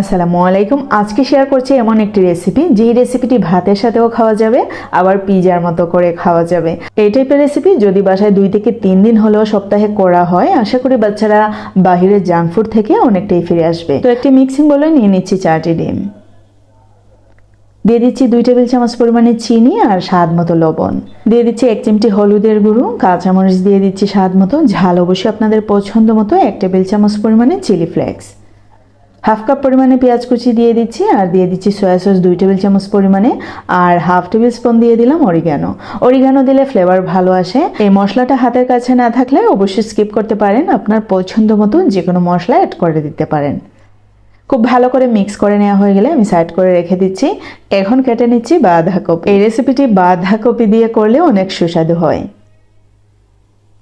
আসসালামু আলাইকুম। আজকে শেয়ার করছি এমন একটি রেসিপি যেই রেসিপিটি ভাতের সাথেও খাওয়া যাবে, আবার পিজার মতো করে খাওয়া যাবে। এই টাইপের রেসিপি যদি বাসায় দুই থেকে তিন দিন হলেও সপ্তাহে করা হয়, আশা করি বাচ্চারা বাহিরের জাঙ্ক ফুড থেকে অনেকটাই ফিরে আসবে। তো একটি মিক্সিং বলে নিয়ে নিচ্ছি চারটি ডিম। দিয়ে দিচ্ছি দুই টেবিল চামচ পরিমাণে চিনি আর স্বাদ মতো লবণ। দিয়ে দিচ্ছি এক চিমটি হলুদের গুঁড়ো, কাঁচামরিচ দিয়ে দিচ্ছি স্বাদ মতো, ঝাল অবশ্যই আপনাদের পছন্দ মতো, এক টেবিল চামচ পরিমাণে চিলি ফ্লেক্স হাফ কাপ পরিমাণে পেঁয়াজ কুচি দিয়ে দিচ্ছি আর দিয়ে দিচ্ছি সয়া সস দুই টেবিল চামচ পরিমাণে আর হাফ টেবিল স্পুন দিয়ে দিলাম অরিগানো অরিগানো দিলে ফ্লেভার ভালো আসে। এই মশলাটা হাতের কাছে না থাকলে অবশ্যই স্কিপ করতে পারেন। আপনার পছন্দ মতো যে কোনো মশলা অ্যাড করে দিতে পারেন। খুব ভালো করে মিক্স করে নেওয়া হয়ে গেলে আমি সাইড করে রেখে দিচ্ছি। এখন কেটে নিচ্ছি বাঁধাকপি। এই রেসিপিটি বাঁধাকপি দিয়ে করলে অনেক সুস্বাদু হয়।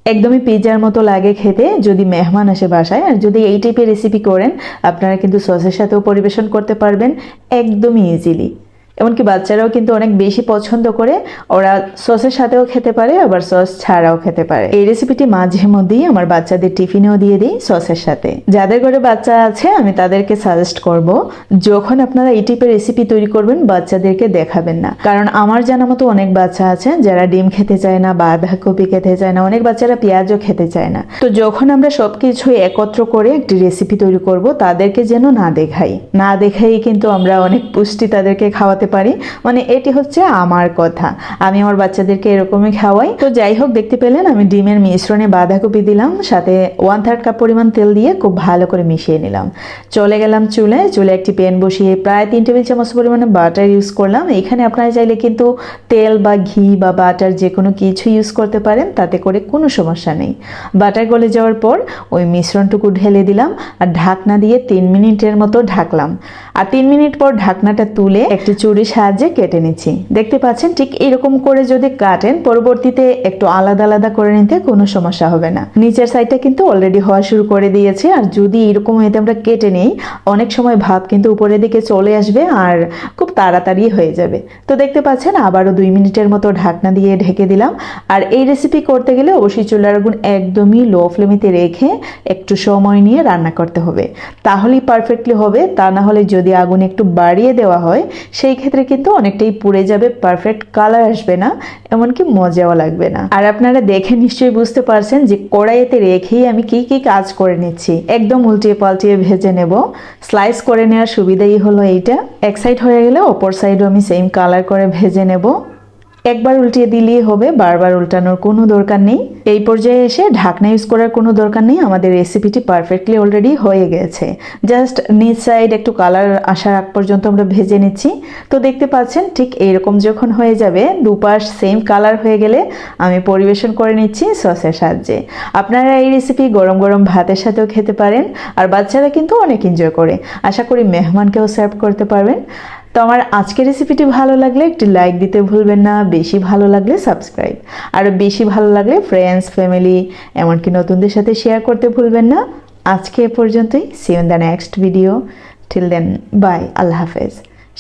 একদমই পিজার মতো লাগে খেতে যদি মেহমান আসে বাসায়। আর যদি এই টাইপের রেসিপি করেন, আপনারা কিন্তু সসের সাথেও পরিবেশন করতে পারবেন, একদমই ইজিলি এমনকি বাচ্চারাও কিন্তু অনেক বেশি পছন্দ করে। ওরা সসের সাথেও খেতে পারে, আবার সস ছাড়াও খেতে পারে। এই রেসিপিটি মাঝে মধ্যেই আমার বাচ্চাদের টিফিনেও দিয়ে দিই সসের সাথে। যাদের ঘরে বাচ্চা আছে, আমি তাদেরকে সাজেস্ট করব, যখন আপনারা এই টাইপের রেসিপি তৈরি করবেন, বাচ্চাদেরকে দেখাবেন না। কারণ আমার জানা মতো অনেক বাচ্চা আছে, যারা ডিম খেতে চায় না বাঁধাকপি খেতে চায় না, অনেক বাচ্চারা পেঁয়াজও খেতে চায় না। তো যখন আমরা সবকিছু একত্র করে একটি রেসিপি তৈরি করব, তাদেরকে যেন না দেখাই। না দেখাই কিন্তু আমরা অনেক পুষ্টি তাদেরকে খাওয়াতে পারি। মানে এটি হচ্ছে আমার কথা। আমি আমার বাচ্চাদেরকে এরকমই খাওয়াই। তো যাই হোক, দেখতে পেলেন, আমি ডিমের মিশ্রণে বাঁধাকপি দিলাম, সাথে ওয়ান থার্ড কাপ পরিমাণ তেল দিয়ে খুব ভালো করে মিশিয়ে নিলাম। চলে গেলাম চুলে। চুলে একটি প্যান বসিয়ে প্রায় তিন টেবিল চামচ পরিমাণে বাটার ইউজ করলাম। এখানে আপনারা চাইলে কিন্তু তেল বা ঘি বা বাটার যে কোনো কিছু ইউজ করতে পারেন, তাতে করে কোনো সমস্যা নেই। বাটার গলে যাওয়ার পর ওই মিশ্রণটুকু ঢেলে দিলাম আর ঢাকনা দিয়ে তিন মিনিটের মতো ঢাকলাম। আর তিন মিনিট পর ঢাকনাটা তুলে একটি চুরির সাহায্যে কেটে নিচ্ছি। দেখতে পাচ্ছেন, ঠিক এরকম করে যদি কাটেন, পরবর্তীতে একটু আলাদা আলাদা করে নিতে কোনো সমস্যা হবে না। নিচের সাইডটা কিন্তু অলরেডি হওয়া শুরু করে দিয়েছে, আর যদি এরকম এতে আমরা কেটে নিই, অনেক সময় ভাব কিন্তু উপরের দিকে চলে আসবে, আর তাড়াতাড়ি হয়ে যাবে। তো দেখতে পাচ্ছেন, আবারও দুই মিনিটের মতো ঢাকনা দিয়ে ঢেকে দিলাম। আর এই রেসিপি করতে গেলে অবশ্যই চুলার আগুন একদমই লো ফ্লেমেতে রেখে একটু সময় নিয়ে রান্না করতে হবে। তাহলেই পারফেক্টলি হবে, তা না হলে যদি আগুন একটু বাড়িয়ে দেওয়া হয়, সেই ক্ষেত্রে কিন্তু অনেকটাই পুড়ে যাবে পারফেক্ট কালার আসবে না, এমনকি মজাও লাগবে না। আর আপনারা দেখে নিশ্চয়ই বুঝতে পারছেন যে কড়াইতে রেখেই আমি কি কি কাজ করে নিচ্ছি। একদম উল্টিয়ে পাল্টিয়ে ভেজে নেব। স্লাইস করে নেওয়ার সুবিধাই হলো এইটা। এক সাইড হয়ে গেলে অপর সাইডও আমি সেম কালার করে ভেজে নেব। একবার উল্টিয়ে দিলেই হবে, বারবার উল্টানোর কোনো দরকার নেই। এই পর্যায়ে এসে ঢাকনা ইউজ করার কোনো দরকার নেই, আমাদের রেসিপিটি পারফেক্টলি অলরেডি হয়ে গেছে। জাস্ট নিচ সাইড একটু কালার আসার আগ পর্যন্ত আমরা ভেজে নিচ্ছি। তো দেখতে পাচ্ছেন, ঠিক এইরকম যখন হয়ে যাবে, দুপাশ সেম কালার হয়ে গেলে আমি পরিবেশন করে নিচ্ছি সসের সাহায্যে। আপনারা এই রেসিপি গরম গরম ভাতের সাথেও খেতে পারেন, আর বাচ্চারা কিন্তু অনেক এনজয় করে। আশা করি মেহমানকেও সার্ভ করতে পারবেন। তো আমার আজকের রেসিপিটি ভালো লাগলে একটি লাইক দিতে ভুলবেন না, বেশি ভালো লাগলে সাবস্ক্রাইব আর বেশি ভালো লাগলে ফ্রেন্ডস ফ্যামিলি এমনকি নতুনদের সাথে শেয়ার করতে ভুলবেন না। আজকে এ পর্যন্তই। See in the next video till then bye আল্লাহ হাফেজ।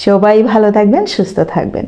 সবাই ভালো থাকবেন, সুস্থ থাকবেন।